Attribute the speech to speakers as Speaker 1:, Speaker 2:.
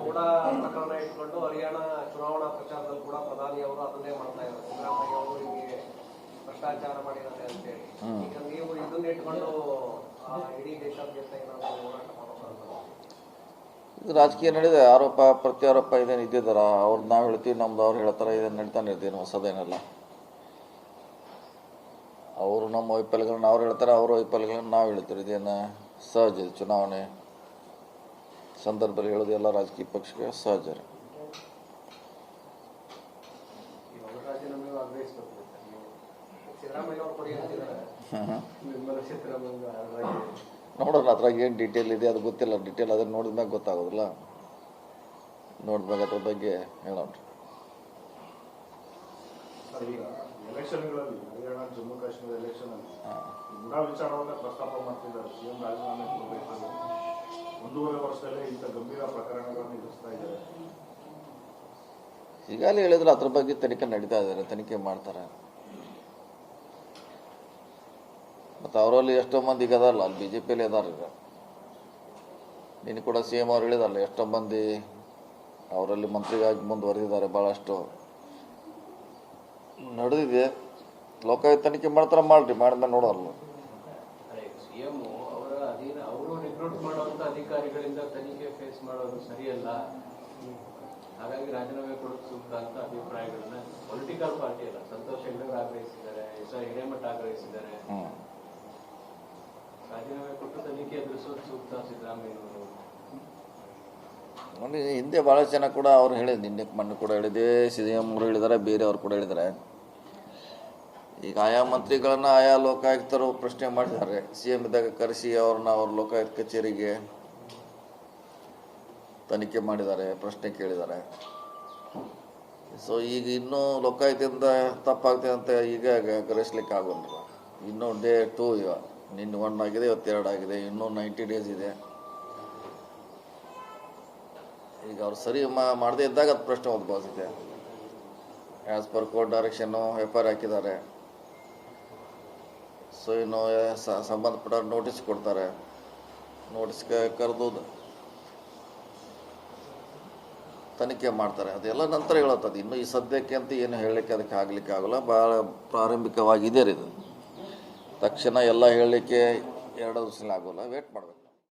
Speaker 1: ಕೂಡ ಪ್ರಕರಣ ಇಟ್ಕೊಂಡು ಹರಿಯಾಣ ಚುನಾವಣಾ ಪ್ರಚಾರದಲ್ಲಿ ಕೂಡ ಪ್ರಧಾನಿ ಅವರು ಅದನ್ನೇ ಮಾಡ್ತಾ ಇದ್ದಾರೆ. ಸಿದ್ದರಾಮಯ್ಯ ಅವರು ನಿಮಗೆ ಭ್ರಷ್ಟಾಚಾರ ಮಾಡಿದ್ದಾರೆ ಅಂತೇಳಿ. ಈಗ ನೀವು ಇದನ್ನ ಇಟ್ಕೊಂಡು ಇಡೀ ದೇಶಾದ್ಯಂತ ಏನಾದ್ರು ಹೋರಾಟ
Speaker 2: ರಾಜಕೀಯ ನಡೆದ ಆರೋಪ ಪ್ರತ್ಯಾರೋಪ ಇದೇನು ಇದ್ದಿದ್ದಾರ ಅವ್ರು ನಾವು ಹೇಳ್ತೀವಿ ನಮ್ದು ಅವ್ರು ಹೇಳ್ತಾರೆ ಇದನ್ನು ನಡೀತಾನೆ ಇರ್ತೀನಿ ಹೊಸದೇನಲ್ಲ ಅವರು ನಮ್ಮ ವೈಫಲ್ಯಗಳನ್ನ ಅವ್ರು ಹೇಳ್ತಾರೆ ಅವ್ರ ವೈಫಲ್ಯಗಳನ್ನ ನಾವು ಹೇಳ್ತೀವಿ. ಇದೇನು? ಸಹಜ ಚುನಾವಣೆ. ಸಂದರ್ಭದಲ್ಲಿ ಹೇಳೋದು ಎಲ್ಲ ರಾಜಕೀಯ ಪಕ್ಷಕ್ಕೆ ಸಹಜ ರೀ. ನೋಡೋಣ ಅದ್ರಾಗ ಏನು ಡೀಟೇಲ್ ಇದೆ ಅದು ಗೊತ್ತಿಲ್ಲ. ಡೀಟೇಲ್ ಅದನ್ನು ನೋಡಿದ ಮ್ಯಾಗ ಗೊತ್ತಾಗೋದಿಲ್ಲ. ನೋಡಿದ್ಮ್ಯಾಗ ಅದ್ರ ಬಗ್ಗೆ ಹೇಳೋಣ.
Speaker 3: ಎಲೆಕ್ಷನ್ಗಳಲ್ಲಿ ಜಮ್ಮು ಕಾಶ್ಮೀರ ಎಲೆಕ್ಷನ್ ಪ್ರಸ್ತಾಪ ಒಂದೂವರೆ ವರ್ಷದಲ್ಲೇ ಗಂಭೀರ ಪ್ರಕರಣಗಳನ್ನು ಎದುರಿಸ್ತಾ ಇದ್ದಾರೆ.
Speaker 2: ಈಗಾಗಲೇ ಹೇಳಿದ್ರೆ ಅದ್ರ ಬಗ್ಗೆ ತನಿಖೆ ನಡೀತಾ ಇದ್ದಾರೆ ತನಿಖೆ ಮಾಡ್ತಾರೆ. ಮತ್ತು ಅವರಲ್ಲಿ ಎಷ್ಟೋ ಮಂದಿ ಈಗ ಅದಾರಲ್ಲ ಅಲ್ಲಿ ಬಿ ಜೆ ಪಿಯಲ್ಲಿ ಅದಾರ ನೀನು ಕೂಡ ಸಿ ಎಂ ಅವ್ರು ಹೇಳಿದಾರಲ್ಲ, ಎಷ್ಟೋ ಮಂದಿ ಅವರಲ್ಲಿ ಮಂತ್ರಿಗಾಗಿ ಮುಂದುವರೆದಿದ್ದಾರೆ ಭಾಳಷ್ಟು ನಡೆದಿದೆ. ಲೋಕಾಯುಕ್ತ ತನಿಖೆ ಮಾಡ್ತಾರೆ, ಮಾಡ್ರಿ ಮಾಡಿದ ನೋಡೋಲ್ಲ
Speaker 1: ಸಿಎಂ ಅವರ ಅಧೀನ ಅವರು ರಿಕ್ರೂಟ್ ಮಾಡುವಂತ ಅಧಿಕಾರಿಗಳಿಂದ ತನಿಖೆ ಫೇಸ್ ಮಾಡೋದು ಸರಿಯಲ್ಲ? ಹಾಗಾಗಿ ರಾಜೀನಾಮೆ ಕೊಡೋದು ಸೂಕ್ತ ಅಂತ ಅಭಿಪ್ರಾಯಗಳನ್ನ ಪೊಲಿಟಿಕಲ್ ಪಾರ್ಟಿ ಅಲ್ಲ ಸಂತೋಷ್ ಹೆಗ್ಡೆ ಆಗ್ರಹಿಸಿದ್ದಾರೆ ಎಸ್ ಆರ್ ಹಿರೇಮಠ ಆಗ್ರಹಿಸಿದ್ದಾರೆ. ರಾಜೀನಾಮೆ ಕೊಟ್ಟು ತನಿಖೆ ಎದುರಿಸೋದು ಸೂಕ್ತ ಸಿದ್ದರಾಮಯ್ಯನವರು
Speaker 2: ನೋಡಿ ಹಿಂದೆ ಭಾಳ ಜನ ಕೂಡ ಅವ್ರು ಹೇಳಿದ್ರು ನಿನ್ನೆ ಮಣ್ಣು ಕೂಡ ಹೇಳಿದೆ ಸಿ ಎಂ ಅವರು ಹೇಳಿದ್ದಾರೆ ಬೇರೆಯವ್ರು ಕೂಡ ಹೇಳಿದ್ದಾರೆ. ಈಗ ಆಯಾ ಮಂತ್ರಿಗಳನ್ನ ಆಯಾ ಲೋಕಾಯುಕ್ತರು ಪ್ರಶ್ನೆ ಮಾಡಿದ್ದಾರೆ. ಸಿ ಎಂ ಇದ್ದಾಗ ಕರೆಸಿ ಅವ್ರನ್ನ ಅವ್ರ ಲೋಕಾಯುಕ್ತ ಕಚೇರಿಗೆ. ತನಿಖೆ ಮಾಡಿದ್ದಾರೆ, ಪ್ರಶ್ನೆ ಕೇಳಿದ್ದಾರೆ. ಸೊ ಈಗ ಇನ್ನೂ ಲೋಕಾಯುಕ್ತದಿಂದ ತಪ್ಪಾಗ್ತದೆ ಅಂತ ಈಗ ಗ್ರಹಿಸ್ಲಿಕ್ಕೆ ಆಗೋಲ್ಲ ಇನ್ನೂ ಡೇ ಟೂ ಇವ ನಿನ್ನೆ ಒನ್ ಆಗಿದೆ, ಇವತ್ತು ಎರಡು ಆಗಿದೆ. ಇನ್ನೂ ನೈಂಟಿ ಡೇಸ್ ಇದೆ. ಈಗ ಅವ್ರು ಸರಿ ಮಾಡದೇ ಇದ್ದಾಗ ಅದು ಪ್ರಶ್ನೆ ಉದ್ಭವಿಸುತ್ತೆ ಆ್ಯಸ್ ಪರ್ ಕೋರ್ಟ್ ಡೈರೆಕ್ಷನ್ನು ಎಫ್ ಐ ಹಾಕಿದ್ದಾರೆ. ಸೊ ಇನ್ನು ಸಂಬಂಧಪಟ್ಟ ನೋಟಿಸ್ ಕೊಡ್ತಾರೆ. ನೋಟಿಸ್ಗೆ ಕರೆದು ತನಿಖೆ ಮಾಡ್ತಾರೆ. ಅದೆಲ್ಲ ನಂತರ ಹೇಳತ್ತದು ಇನ್ನು ಈ ಸದ್ಯಕ್ಕೆ ಅಂತ ಏನು ಹೇಳಲಿಕ್ಕೆ ಅದಕ್ಕೆ ಆಗಲಿಕ್ಕೆ ಆಗೋಲ್ಲ. ಭಾಳ ಪ್ರಾರಂಭಿಕವಾಗಿದೆ ರೀ ಇದು. ತಕ್ಷಣ ಎಲ್ಲ ಹೇಳಲಿಕ್ಕೆ ಎರಡು ದಿವಸ ಆಗೋಲ್ಲ. ವೇಟ್ ಮಾಡಬೇಕು.